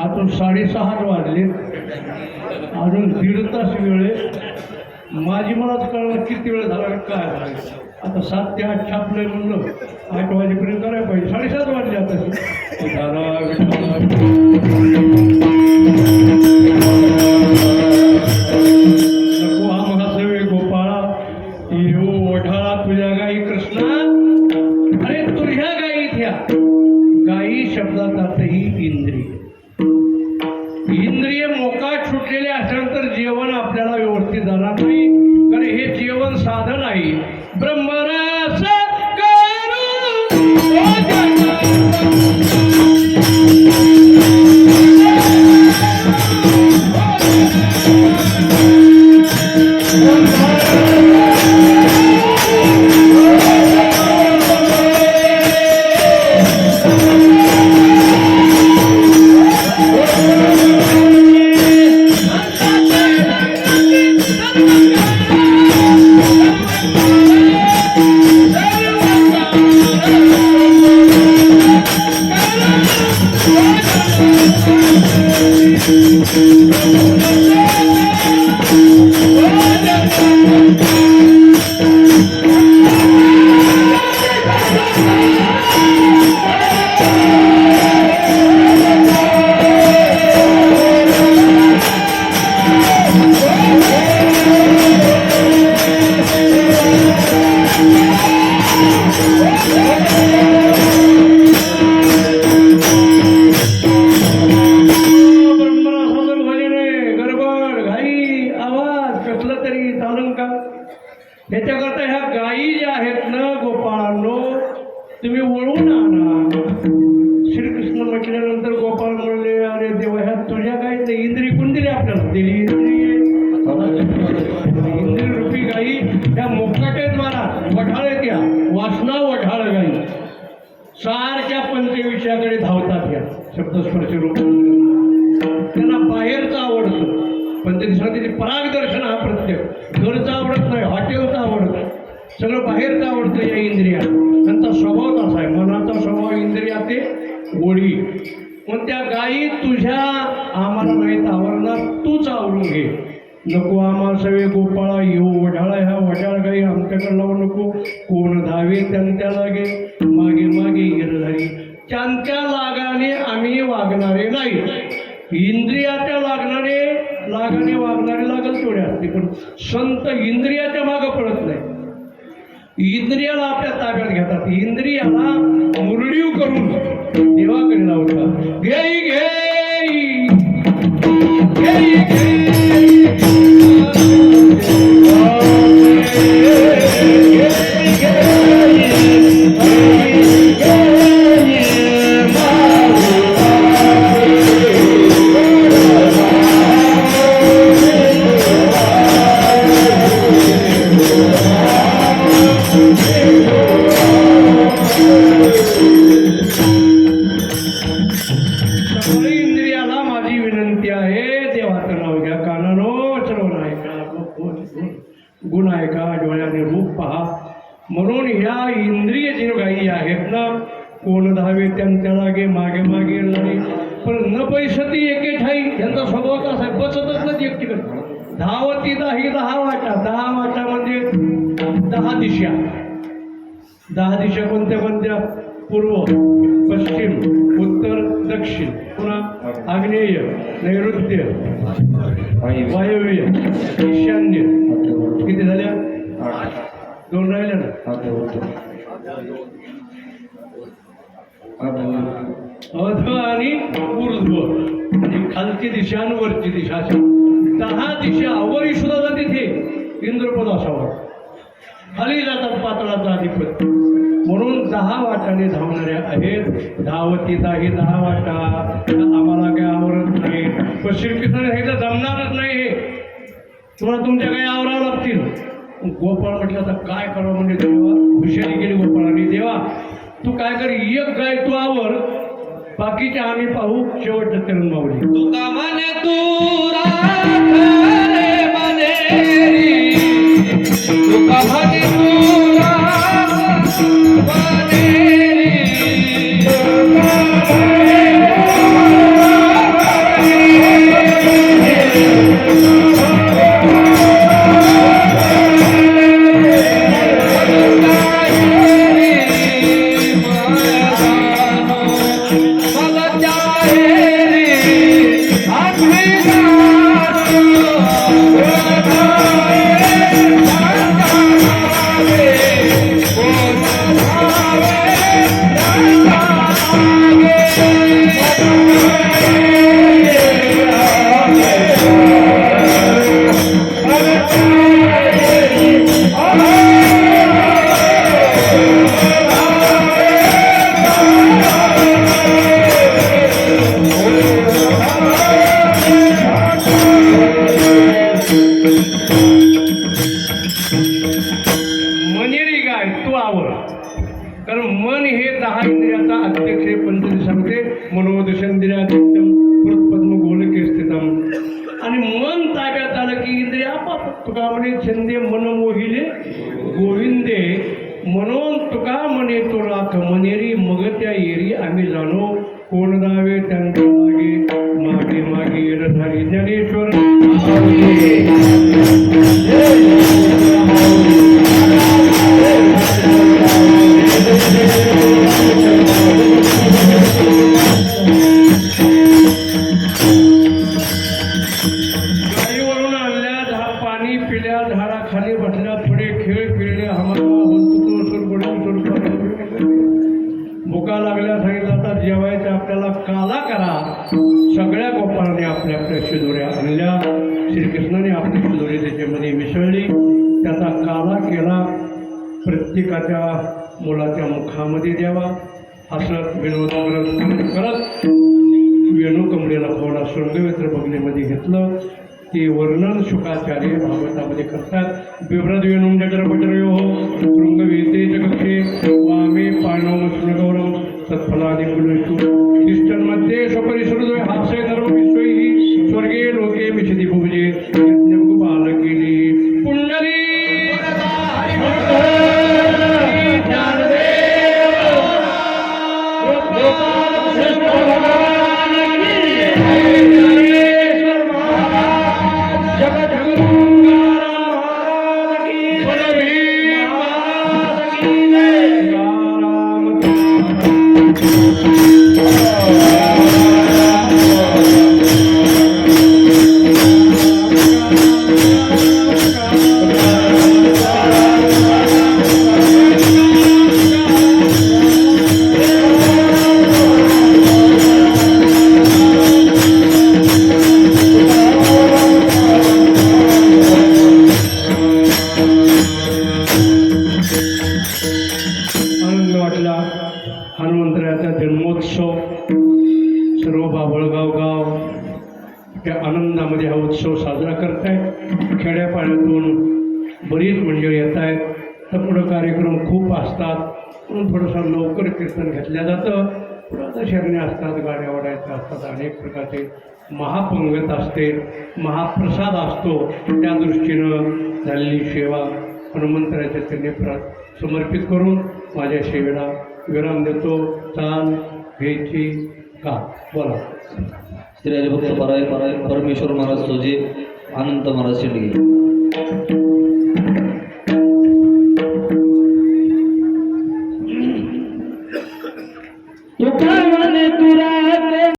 आता साडेसहा वाजले. अजून दीड तास वेळ आहे. माझी मलाच कळलं किती वेळ झाला काय झालं. आता सात ते आठ छापलंय म्हणलं. आठ वाजेपर्यंत करायला पाहिजे. साडेसात वाजले आता. जेवण आपल्याला व्यवस्थित जाणार नाही कारण हे जेवण साधन आहे ब्रह्मरा म्हटल्यानंतर गोपाळ म्हणले अरे देवा ह्या तुझ्या गायी ते इंद्री कोण दिली आपल्याला दिली. इंद्री इंद्री रूपी गाई त्या मोकाट्यात मारा वढाळ त्या वासना वठाळ गाई. सारख्या पंचविषयाकडे धावतात या शब्दस्पर्श रूप त्यांना बाहेरचं आवडतं. पण त्यांनी सांगितले परागदर्शन हा प्रत्येक. घरचं आवडत नाही हॉटेलचं आवडतं सगळं बाहेरचं आवडतं या इंद्रिया. त्यांचा स्वभाव तसा आहे. मनाचा स्वभाव इंद्रिया ते गोडी मग त्या गायी तुझ्या आम्हाला माहीत आवरणार तूच आवडून घे. नको आम्हा सगळे गोपाळा येऊ वढाळा ह्या वढाळ गाई आमच्याकडे लावू नको. कोण धावे त्यांच्या लागे मागे मागे गिरधारी त्यांच्या लागाने आम्ही वागणारे नाही. इंद्रियाच्या लागणारे लागाने वागणारे लागल तेवढे असते पण संत इंद्रियाच्या मागं पडत नाही. इंद्रियाला आपल्या ताब्यात घेतात. इंद्रियाला मुरडीव करून ದಿವಾಕರ್ ಹುಡುಗ ಗೈ ಗೈ ಗೈ Thank you. इंद्रिय जे काही आहेत ना कोण धावे त्यांच्या लागे मागे मागे नाही पण न पैसती एके ठाई. त्यांचा स्वभाव कसा बसतच नाही एकटीकडे धावती दाही दहा वाटा. दहा वाटा म्हणजे दहा दिशा. दहा दिशा कोणत्या कोणत्या? पूर्व पश्चिम उत्तर दक्षिण. पुन्हा आग्नेय नैऋत्य वायव्य ईशान्य. किती झाल्या? दोन राहिले ना? अध आणि ऊर्ध्व. म्हणजे खालची दिशा आणि वरची दिशा अशा. दहा दिशा अवरी सुद्धा जाते तिथे इंद्रपद असावा. खाली जातात पातळाचा अधिपत्य म्हणून दहा वाटाने धावणाऱ्या आहेत. धावती हे दहा वाटा. आम्हाला काय आवडत नाही. पण श्रीकृष्ण हे तर जमणारच नाही हे. तुम्हाला तुमच्या काही आवरावं लागतील? गोपाळ म्हटलं आता काय करावं म्हणजे देवा? हुशारी केली गोपाळाने. देवा तू काय कर एक गाय तू आवर. बाकीच्या आम्ही पाहू. शेवटचं तरुण मावली तू. कारण मन हे दहा इंद्रियाचा अध्यक्ष हे पंचमी सांगते मनोदश इंद्रियाध्यक्षम पद्म गोलके स्थितम. आणि मन ताब्यात आलं की इंद्रिय आपाप तुका म्हणे छंदे मन मोहिले गोविंदे. म्हणून तुका म्हणे तो राख मनेरी मग त्या येरी आम्ही जाणो. कोण दावे त्यांना मागे? मागे मागे रथारी ज्ञानेश्वर. सगळ्या गोपाळाने आपल्या आपल्या शिदोऱ्या आणल्या. श्रीकृष्णाने आपली शिदोरी त्याच्यामध्ये मिसळली. त्याचा काला केला. प्रत्येकाच्या मुलाच्या मुखामध्ये द्यावा. हसत विनोद करत वेणू कमरेला थोडा शृंगवेत्र बगलेमध्ये घेतलं. ते वर्णन शुकाचार्य भागवतामध्ये करतात. बिभ्रद वेणूम जटर हो. शृंगवेते जगक्षे. वामे पाणव शृंगौरव तत्फलादी गुणेषु हा आनंद वाटला. हनुमंतराचा जन्मोत्सव. सर्व बाबळगाव गाव. त्या आनंदामध्ये हा उत्सव साजरा करत आहेत खेड्यापाड्यातून बरीच मंडळी येत आहेत तर पुढं कार्यक्रम खूप असतात. म्हणून थोडंसं लवकर कीर्तन घेतलं जातं. पुढं असतात गाड्या ओढायच्या असतात अनेक प्रकारचे महापंगत असते महाप्रसाद असतो. त्या दृष्टीनं झालेली सेवा हनुमंतराच्या त्यांनी प्र समर्पित करून माझ्या सेवेला विराम देतो. तान घ्यायची का? बोला. श्री हरिभक्त पराय पराय परमेश्वर महाराज सोजे अनंत महाराज शेंडगे